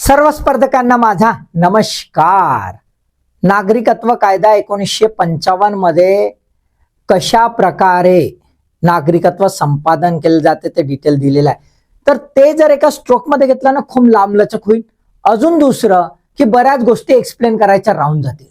सर्व स्पर्धकांना माझा नमस्कार. नागरिकत्व कायदा एकोणीसशे पंचावन्नमध्ये कशा प्रकारे नागरिकत्व संपादन केलं जाते ते डिटेल दिलेलं आहे. तर ते जर एका स्ट्रोकमध्ये घेतलं ना खूप लांबलचक होईल. अजून दुसरं की बऱ्याच गोष्टी एक्सप्लेन करायच्या राहून जातील.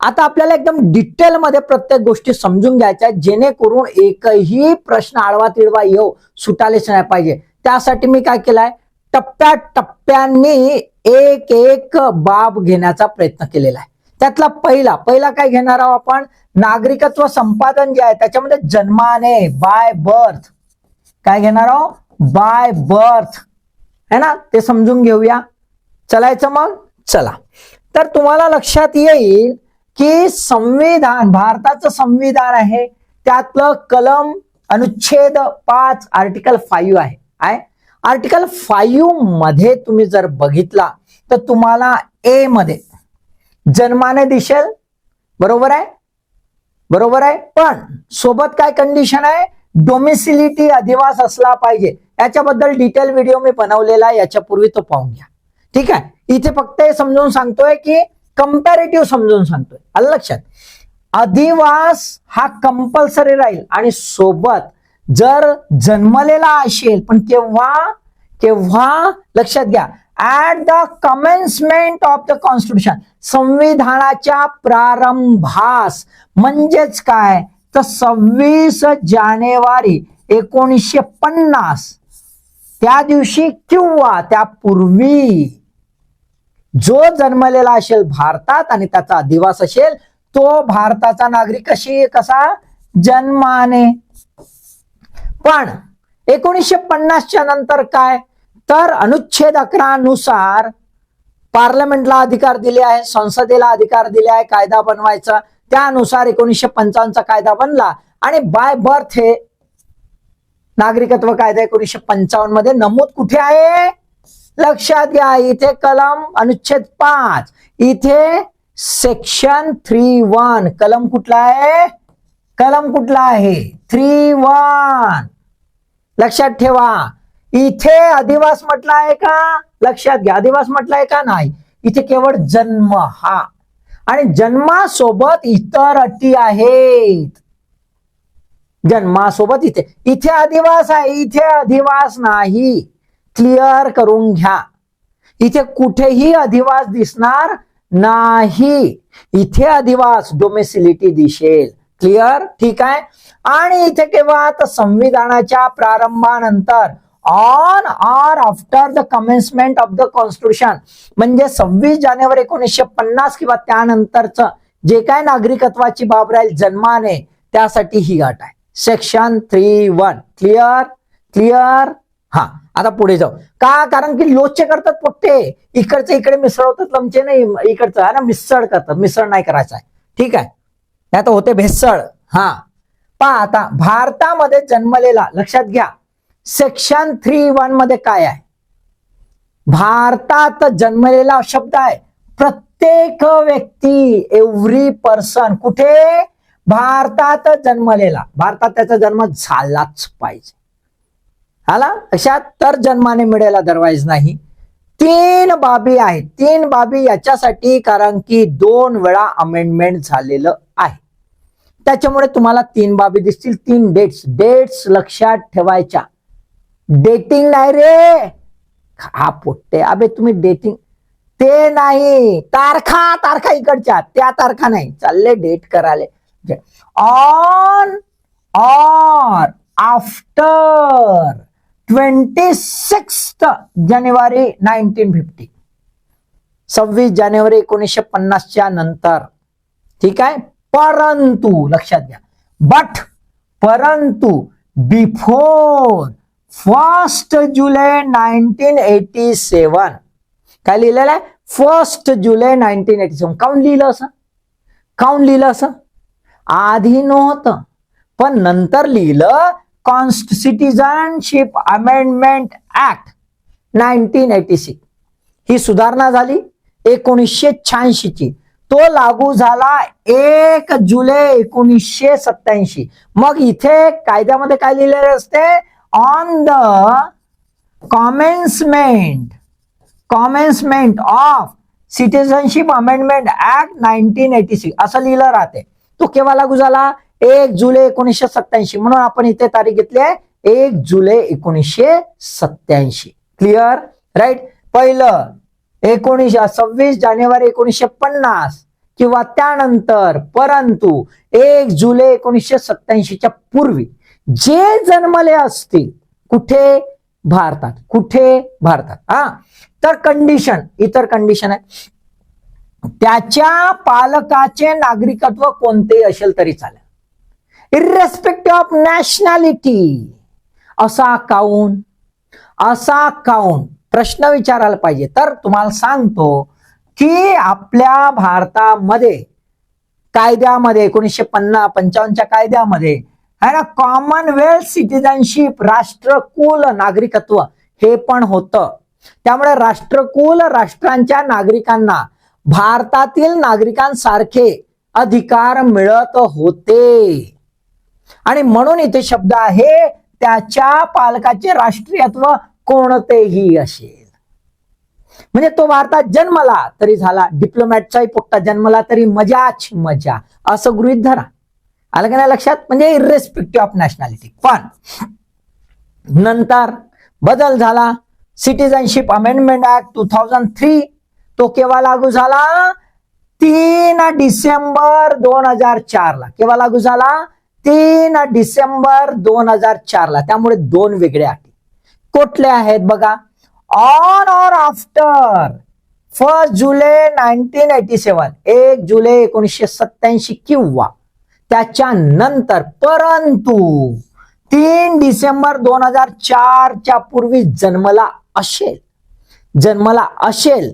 आता आपल्याला एकदम डिटेलमध्ये प्रत्येक गोष्टी समजून घ्यायच्या जेणेकरून एकही प्रश्न आडवा तिडवा येऊ सुटालेच नाही पाहिजे. त्यासाठी मी काय केलाय टप्प्याटप्प्याने एक एक बाब घेण्याचा प्रयत्न केलेला आहे. त्यातला पहिला पहिला काय घेणार आहोत आपण? नागरिकत्व संपादन जे आहे त्याच्यामध्ये जन्माने बाय बर्थ काय घेणार आहोत? बाय बर्थ है ना? ते समजून घेऊया. चलायचं मग? चला. तर तुम्हाला लक्षात येईल की संविधान भारताचं संविधान आहे. त्यातलं कलम अनुच्छेद पाच आर्टिकल फाईव्ह आहे. आहे? आर्टिकल फाईव्हमध्ये तुम्ही जर बघितला तर तुम्हाला ए मध्ये जन्माने दिसेल बरोबर आहे? बरोबर आहे? पण सोबत काय कंडिशन आहे? डोमिसिलिटी अधिवास असला पाहिजे. याच्याबद्दल डिटेल व्हिडिओ मी बनवलेला आहे याच्यापूर्वी तो पाहून घ्या. ठीक आहे? इथे फक्त हे समजून सांगतोय की कम्पॅरेटिव्ह समजून सांगतोय. आलं लक्षात? अधिवास हा कंपल्सरी राहील आणि सोबत जर जन्मलेला असेल पण केव्हा केव्हा? लक्षात घ्या. At the commencement of the constitution संविधानाच्या प्रारंभास. म्हणजेच काय? तर सव्वीस जानेवारी एकोणीसशे पन्नास. त्या दिवशी किंवा त्यापूर्वी जो जन्मलेला असेल भारतात आणि त्याचा अधिवास असेल तो भारताचा नागरिक कशी कसा? जन्माने. पण एकोणीसशे पन्नासच्या नंतर काय? तर अनुच्छेद अकरा नुसार पार्लमेंटला अधिकार दिले आहे संसदेला अधिकार दिले आहे कायदा बनवायचा. त्यानुसार एकोणीसशे पंचावन्नचा कायदा बनला. आणि बाय बर्थ हे नागरिकत्व कायदा एकोणीसशे पंचावन्नमध्ये नमूद कुठे आहे? लक्षात घ्या इथे कलम अनुच्छेद पाच इथे सेक्शन थ्री वन कलम कुठला आहे? कलम कुठला आहे? थ्री वन लक्षात ठेवा. इथे अधिवास म्हटला आहे का? लक्षात घ्या. अधिवास म्हटलाय का नाही? इथे केवळ जन्म हा. आणि जन्मासोबत इतर अटी आहेत. जन्मासोबत इथे. इथे अधिवास आहे. इथे अधिवास नाही. क्लिअर करून घ्या. इथे कुठेही अधिवास दिसणार नाही. इथे अधिवास डोमेसिलिटी दिसेल. क्लिअर ठीक आहे? आणि इथे केव्हा तर संविधानाच्या प्रारंभानंतर on or after the commencement of the constitution म्हणजे सव्वीस जानेवारी एकोणीसशे पन्नास किंवा त्यानंतरच जे काय नागरिकत्वाची बाब राहील जन्माने त्यासाठी ही गाठ आहे. Section three one clear clear हा आता पुढे जाऊ. का? कारण की लोचे करतात पोट्टे. इकडचे इकडे मिसळवतात लमचे नाही इकडचं. आहे ना मिसळ करतात. मिसळ नाही करायचं आहे. ठीक आहे. नाही तर होते भेसळ. हा. पा आता भारतामध्ये जन्मलेला लक्षात घ्या. सेक्शन थ्री वनमध्ये काय आहे? भारतात जन्मलेला शब्द आहे. प्रत्येक व्यक्ती एव्हरी पर्सन कुठे? भारतात जन्मलेला. भारतात त्याचा जन्म झालाच पाहिजे. आला अशा तर जन्माने मिळेल अदरवाईज नाही. तीन बाबी आहेत. तीन बाबी याच्यासाठी कारण की दोन वेळा अमेंडमेंट झालेलं त्याच्यामुळे तुम्हाला तीन बाबी दिसतील. तीन डेट्स डेट्स लक्षात ठेवायच्या. डेटिंग नाही रे. हा पोट्टे. अबे तुम्ही डेटिंग ते नाही. तारखा तारखा इकडच्या. त्या तारखा नाही. चालले डेट कराले on or after twenty six January nineteen fifty सव्वीस जानेवारी एकोणीसशे पन्नासच्या नंतर. ठीक आहे? परंतु लक्षात घ्या. बट परंतु before first July nineteen eighty seven काय लिहिलेलं आहे? First July nineteen eighty seven काऊन लिहिलं असं? काऊन लिहिलं असं? आधी नव्हतं. पण नंतर लिहिलं const citizenship amendment act nineteen eighty six ही सुधारणा झाली एकोणीसशे शहाऐंशीची. तो लागू झाला एक जुलै एकोणीसशे सत्याऐंशी मग इथे कायद्यामध्ये काय लिहिलेले असते? On the commencement commencement of citizenship amendment act nineteen eighty six असं लिहिलं राहते. तो केव्हा लागू झाला? एक जुलै एकोणीसशे सत्याऐंशी म्हणून आपण इथे तारीख घेतली आहे. एक जुलै एकोणीसशे सत्याऐंशी क्लिअर राईट पहिलं एकोणीसशे सव्वीस जानेवारी एकोणीसशे पन्नास किंवा त्यानंतर परंतु एक जुलै एकोणीसशे सत्याऐंशीच्या पूर्वी जे जन्मले असतील कुठे भारतात? कुठे भारतात? हा? तर कंडिशन इतर कंडिशन आहे त्याच्या पालकाचे नागरिकत्व कोणतेही असेल तरी चालेल. इरेस्पेक्टिव्ह ऑफ नॅशनॅलिटी असा काऊन? असा काऊन? प्रश्न विचारायला पाहिजे. तर तुम्हाला सांगतो की आपल्या भारतामध्ये कायद्यामध्ये एकोणीसशे पन्नास पंचावन्नच्या कायद्यामध्ये आहे ना कॉमनवेल्थ सिटिझनशिप राष्ट्रकुल नागरिकत्व हे पण होतं. त्यामुळे राष्ट्रकुल राष्ट्रांच्या नागरिकांना भारतातील नागरिकांसारखे अधिकार मिळत होते. आणि म्हणून इथे शब्द आहे त्याच्या पालकाचे राष्ट्रीयत्व कोणतेही असेल म्हणजे तो भारतात जन्मला तरी झाला डिप्लोमॅटचाही पोट्टा जन्मला तरी मजाच मजा. असं गृहित धरा. आलं का नाही लक्षात? म्हणजे इरेस्पेक्टिव्ह ऑफ नॅशनॅलिटी पण नंतर बदल झाला. Citizenship amendment act two thousand three तो केव्हा लागू झाला? तीन डिसेंबर दोन हजार चार ला केव्हा लागू झाला? तीन डिसेंबर दोन हजार चार ला त्यामुळे दोन वेगळ्या कुठले आहेत बघा? On or after first July nineteen eighty seven एक जुलै एकोणीसशे सत्याऐंशी किंवा त्याच्या नंतर परंतु तीन डिसेंबर दोन हजार चारच्या पूर्वी जन्मला असेल. जन्मला असेल.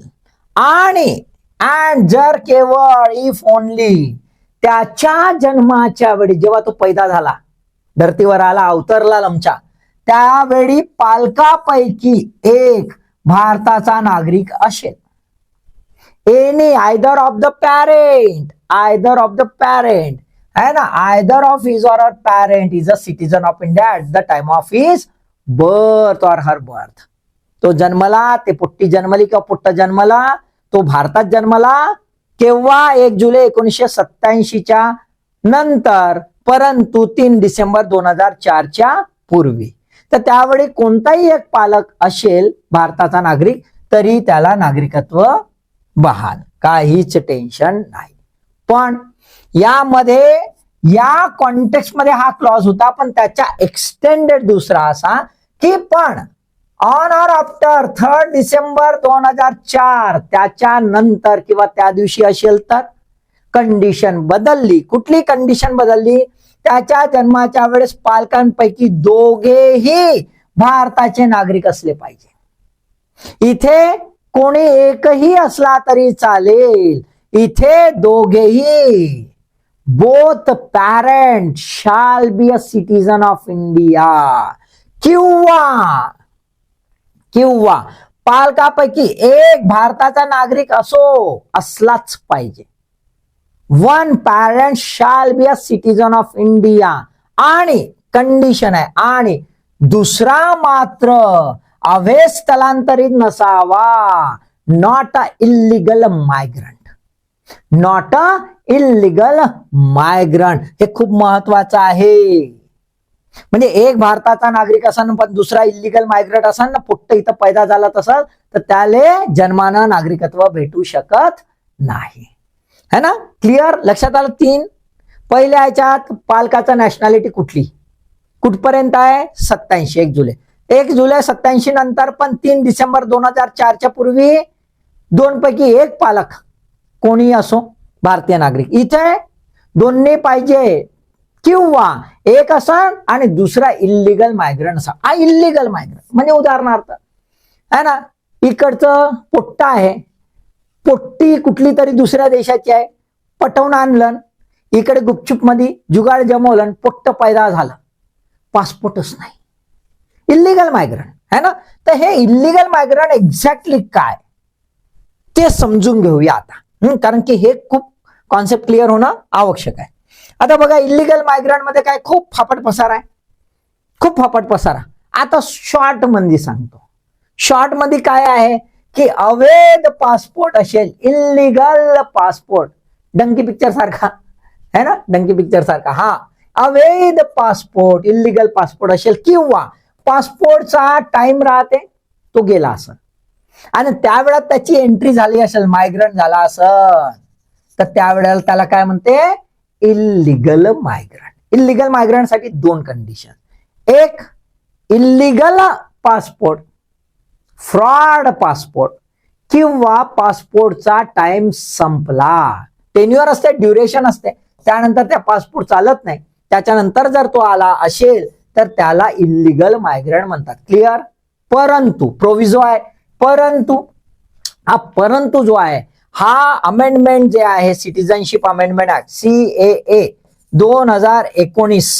आणि अँड जर केवळ इफ ओनली त्याच्या जन्माच्या वेळी जेव्हा तो पैदा झाला धर्तीवर आला अवतरला लमचा त्यावेळी पालकापैकी एक भारताचा नागरिक असेल. Any either of the parent either of the parent है ना? Either of his or her parent is a citizen of India at the time of his birth or her birth तो जन्मला ते पुट्टी जन्मली किंवा पुट्ट जन्मला तो भारतात जन्मला केव्हा? एक जुलै एकोणीसशे सत्याऐंशीच्या नंतर परंतु तीन डिसेंबर दोन हजार चारच्या पूर्वी. तर त्यावेळी कोणताही एक पालक असेल भारताचा नागरिक तरी त्याला नागरिकत्व बहाल. काहीच टेन्शन नाही. पण यामध्ये या कॉन्टेक्स्टमध्ये हा क्लॉज होता पण त्याच्या एक्सटेंडेड दुसरा असा की पण on or after third December दोन हजार चार त्याच्या नंतर किंवा त्या दिवशी असेल तर कंडिशन बदलली. कुठली कंडिशन बदलली? त्याच्या जन्माच्या वेळेस पालकांपैकी दोघेही भारताचे नागरिक असले पाहिजे. इथे कोणी एकही असला तरी चालेल. इथे दोघेही. Both parent shall be a citizen of India किंवा किंवा पालकापैकी एक भारताचा नागरिक असो असलाच पाहिजे. One parent shall be a citizen of India आणि कंडिशन आहे. आणि दुसरा मात्र अवैध स्थलांतरित नसावा. Not a illegal migrant not a illegal migrant हे खूप महत्वाचं आहे. म्हणजे एक भारताचा नागरिक असन पण दुसरा इलिगल मायग्रेट असन ना पुट्ट इथं पैदा झाला तसं तर त्याले जन्मानं नागरिकत्व भेटू शकत नाही. है ना? क्लिअर लक्षात आलं? तीन. पहिल्या ह्याच्यात पालकाचा नॅशनॅलिटी कुठली? कुठपर्यंत आहे? सत्याऐंशी एक जुलै. एक जुलै सत्याऐंशी नंतर पण तीन डिसेंबर दोन हजार चारच्या पूर्वी दोन पैकी एक पालक कोणी असो भारतीय नागरिक. इथे दोन्ही पाहिजे. किंवा एक असन आणि दुसरा इल्लिगल मायग्रंट असा हा इल्लिगल मायग्रंट म्हणजे उदाहरणार्थ है ना? इकडचं पोट्टा आहे. पोट्टी कुठली तरी दुसऱ्या देशाची आहे. पटवून आणलं इकडे गुपचूपमध्ये जुगाड जमवलं पोट्ट पैदा झालं. पासपोर्टच नाही. इल्लिगल मायग्रंट है ना? तर हे इल्लिगल मायग्रंट एक्झॅक्टली काय? ते समजून घेऊया आता. कारण की हे खूप कॉन्सेप्ट क्लिअर होणं आवश्यक आहे. आता बघा इल्लिगल मायग्रंटमध्ये काय खूप फापट पसारा आहे. खूप फापट पसारा. आता शॉर्टमध्ये सांगतो. शॉर्टमध्ये काय आहे? की अवैध पासपोर्ट असेल इलिगल पासपोर्ट. डंकी पिक्चर सारखा. है ना? डंकी पिक्चर सारखा. हा. अवैध पासपोर्ट इलिगल पासपोर्ट असेल किंवा पासपोर्टचा टाइम राहते तो गेला असं आणि त्यावेळेला त्याची एंट्री झाली असेल मायग्रंट झाला असेल. तर त्यावेळेला त्याला काय म्हणते? इलिगल मायग्रंट इलिगल मायग्रंटसाठी दोन कंडिशन एक इलिगल पासपोर्ट. फ्रॉड पासपोर्ट किंवा पासपोर्टचा टाइम संपला. टेन्युअर असते ड्युरेशन असते. त्यानंतर त्या पासपोर्ट चालत नाही. त्याच्यानंतर जर तो आला असेल तर त्याला इलिगल मायग्रंट म्हणतात. क्लिअर परंतु प्रोविजो आहे. परंतु हा परंतु जो आहे हा अमेंडमेंट जे आहे citizenship amendment act C A दोन हजार एकोणीस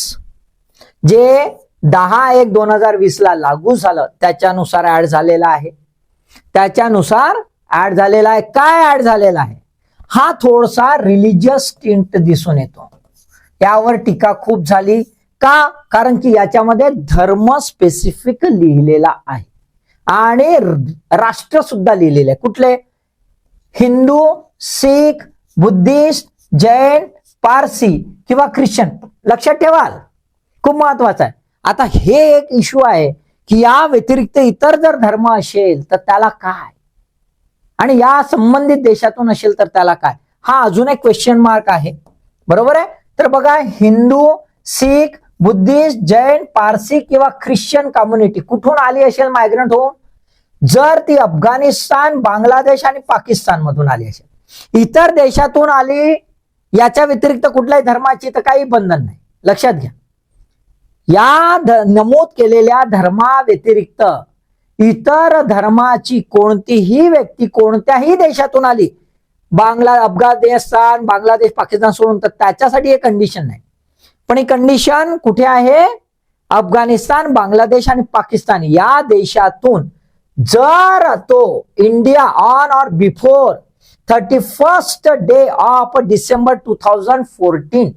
जे दहा एक दोन हजार वीस ला लागू झालं त्याच्यानुसार ऍड झालेला आहे. त्याच्यानुसार ऍड झालेला आहे. काय ऍड झालेला आहे? हा थोडासा रिलिजियस टिंट दिसून येतो. यावर टीका खूप झाली. का? कारण की याच्यामध्ये धर्म स्पेसिफिक लिहिलेला आहे. आणि राष्ट्र सुद्धा लिहिलेले आहे. कुठले? हिंदू सिख बुद्धिस्ट जैन पारसी किंवा ख्रिश्चन. लक्षात ठेवाल. खूप महत्वाचं आहे. आता हे एक इश्यू आहे की या व्यतिरिक्त इतर जर धर्म असेल तर त्याला काय? आणि या संबंधित देशातून असेल तर त्याला काय? हा अजून एक क्वेश्चन मार्क आहे. बरोबर आहे? तर बघा हिंदू सिख बुद्धिस्ट जैन पारसी किंवा ख्रिश्चन कम्युनिटी कुठून आली असेल मायग्रंट होऊन जर ती अफगाणिस्तान बांगलादेश आणि पाकिस्तान मधून आली असेल. इतर देशातून आली याच्या व्यतिरिक्त कुठल्याही धर्माची तर काही बंधन नाही. लक्षात घ्या. या नमूद केलेल्या धर्मा व्यतिरिक्त इतर धर्माची कोणतीही व्यक्ती कोणत्याही देशातून आली बांगला अफगाणिस्तान बांगलादेश पाकिस्तान सोडून तर त्याच्यासाठी हे कंडिशन नाही पण ही कंडिशन कुठे आहे? अफगाणिस्तान बांगलादेश आणि पाकिस्तान या देशातून. जर तो India on or before thirty first day of December two thousand fourteen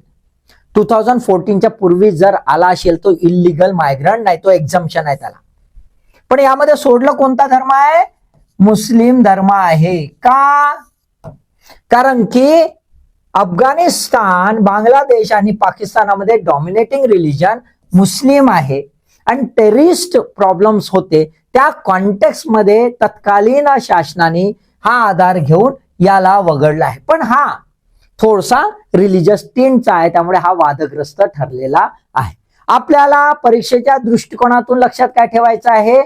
two thousand फोर्टीनच्या पूर्वी जर आला असेल तो इलिगल मायग्रंट नाही तो एक्झम्पशन आहे त्याला. पण यामध्ये सोडलं कोणता धर्म आहे? मुस्लिम धर्म आहे. का? कारण की अफगाणिस्तान बांगलादेश आणि पाकिस्तानामध्ये डॉमिनेटिंग रिलिजन मुस्लिम आहे. आणि टेरिस्ट प्रॉब्लेम्स होते. त्या कॉन्टेक्स्टमध्ये तत्कालीन शासनाने हा आधार घेऊन याला वगळला आहे. पण हा थोडासा रिलिजियस टिंटचा आहे त्यामुळे हा वादग्रस्त ठरलेला आहे. आपल्याला परीक्षेच्या दृष्टिकोनातून लक्षात काय ठेवायचं आहे?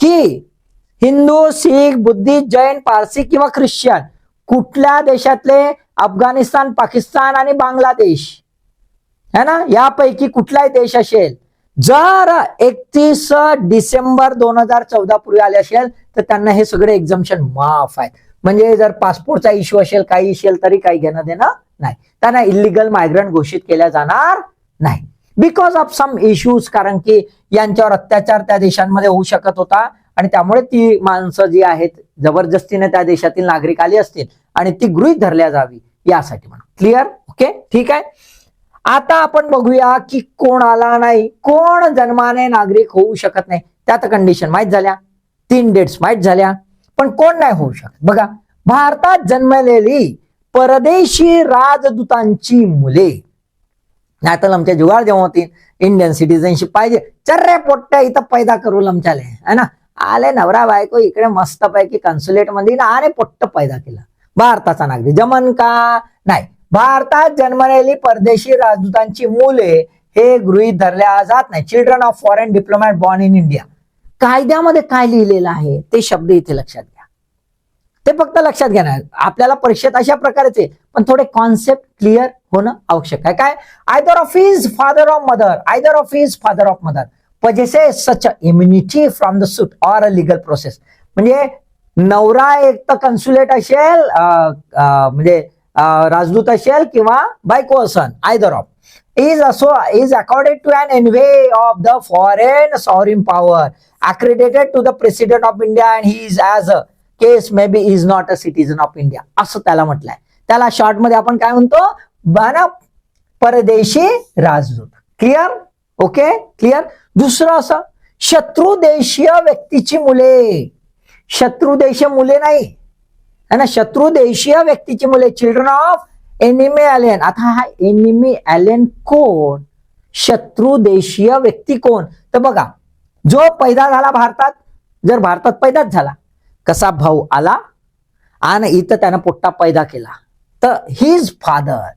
की हिंदू सिख बुद्धिस्ट जैन पारसी किंवा ख्रिश्चन कुठल्या देशातले? अफगाणिस्तान पाकिस्तान आणि बांगलादेश. है ना? यापैकी कुठलाही देश असेल जर एकतीस डिसेंबर दोन हजार चौदा पूर्वी आले असेल तर त्यांना हे सगळे एक्झम्पशन माफ आहेत. म्हणजे जर पासपोर्टचा इश्यू असेल काही असेल तरी काही घेणं देणं नाही. त्यांना इलिगल मायग्रंट घोषित केल्या जाणार नाही. बिकॉज ऑफ सम इश्यूज कारण की यांच्यावर अत्याचार त्या देशांमध्ये होऊ शकत होता आणि त्यामुळे ती माणसं जी आहेत जबरदस्तीने त्या देशातील नागरिक आली असतील आणि ती गृहीत धरल्या जावी यासाठी म्हणून क्लिअर ओके ठीक आहे? आता आपण बघूया की कोण आला नाही कोण जन्माने नागरिक होऊ शकत नाही. त्यात कंडिशन माहीत झाल्या. तीन डेट्स माहीत झाल्या. पण कोण नाही होऊ शकत. बघा भारतात जन्मलेली परदेशी राजदूतांची मुले. नाही तर आमच्या जुगाड जेव्हा होती इंडियन सिटीजनशिप पाहिजे. चर्रे पोट्ट्या इथं पैदा करू लमच्याले है ना? आले नवरा बायको इकडे मस्त पैकी कन्सुलेटमध्ये आणि पोट्ट पैदा केला. भारताचा नागरिक. जमन का? नाही. भारतात जन्मलेली परदेशी राजदूतांची मुले हे गृहीत धरल्या जात नाही. Children of foreign diplomat born in India कायद्यामध्ये काय लिहिलेलं आहे ते शब्द इथे लक्षात घ्या. ते फक्त लक्षात घेणार आपल्याला परीक्षेत अशा प्रकारचे पण थोडे कॉन्सेप्ट क्लिअर होणं आवश्यक आहे. काय? Either of his father of mother either of his father of mother possesses such immunity from the suit or a legal process म्हणजे नवरा एक तर कन्सुलेट असेल म्हणजे राजदूत असेल किंवा बायको असन either of is also is accorded to an envoy of the foreign sovereign power accredited to the president of India and he is as a case maybe is not a citizen of India असं त्याला म्हटलंय त्याला शॉर्टमध्ये आपण काय म्हणतो बना परदेशी राजदूत क्लिअर ओके क्लिअर दुसरं असं शत्रुदेशीय व्यक्तीची मुले शत्रुदेशीय मुले नाही है ना शत्रुदेशीय व्यक्तीची मुले चिल्ड्रन ऑफ एनिमी एलियन आता हा एनिमी एलियन कोण? शत्रू देशीय व्यक्ती कोण? तर बघा जो पैदा झाला भारतात जर भारतात पैदाच झाला कसा भाऊ आला आणि इथं त्यानं पोट्टा पैदा केला. तर हिज फादर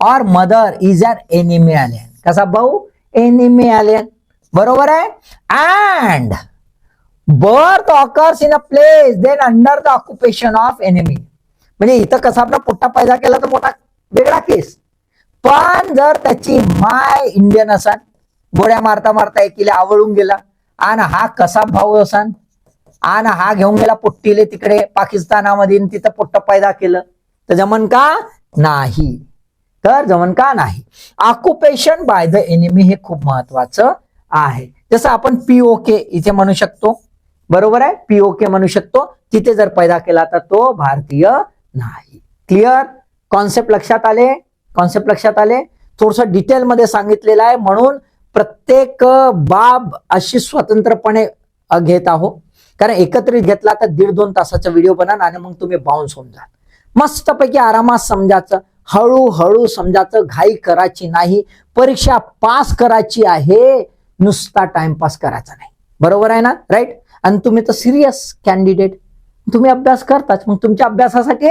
और mother is an enemy alien कसा भाऊ? एनिमी एलियन बरोबर आहे? And birth occurs in a place then under the occupation of enemy म्हणजे इथं कसा आपला पोट्टा पैदा केला तर मोठा वेगळा केस. पण जर त्याची माय इंडियन असन गोळ्या मारता मारता एकीला आवळून गेला आणि हा कसा भाऊ असन आणि हा घेऊन गेला पोट्टीले तिकडे पाकिस्तानामध्ये तिथं पोट्ट पैदा केलं तर जमन का नाही? तर जमन का नाही? ऑक्युपेशन बाय द एनिमी हे खूप महत्वाचं आहे. जसं आपण पीओके इथे म्हणू शकतो. बरोबर आहे? पीओके म्हणू शकतो. तिथे जर पैदा केला तर तो भारतीय नाही. क्लिअर कॉन्सेप्ट लक्षात आले? कॉन्सेप्ट लक्षात आले? थोडस डिटेलमध्ये सांगितलेलं आहे. म्हणून प्रत्येक बाब अशी स्वतंत्रपणे घेत आहो कारण एकत्रित घेतला तर दीड दोन तासाचा व्हिडिओ बना आणि मग तुम्ही बाउन्स होऊन जाल. मस्तपैकी आरामात समजायचं. हळूहळू समजायचं. घाई करायची नाही. परीक्षा पास करायची आहे. नुसता टाइमपास करायचा नाही. बरोबर आहे ना? राईट आणि तुम्ही तर सिरियस कॅन्डिडेट तुम्ही अभ्यास करताच मग तुमच्या अभ्यासासाठी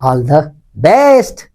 ऑल द बेस्ट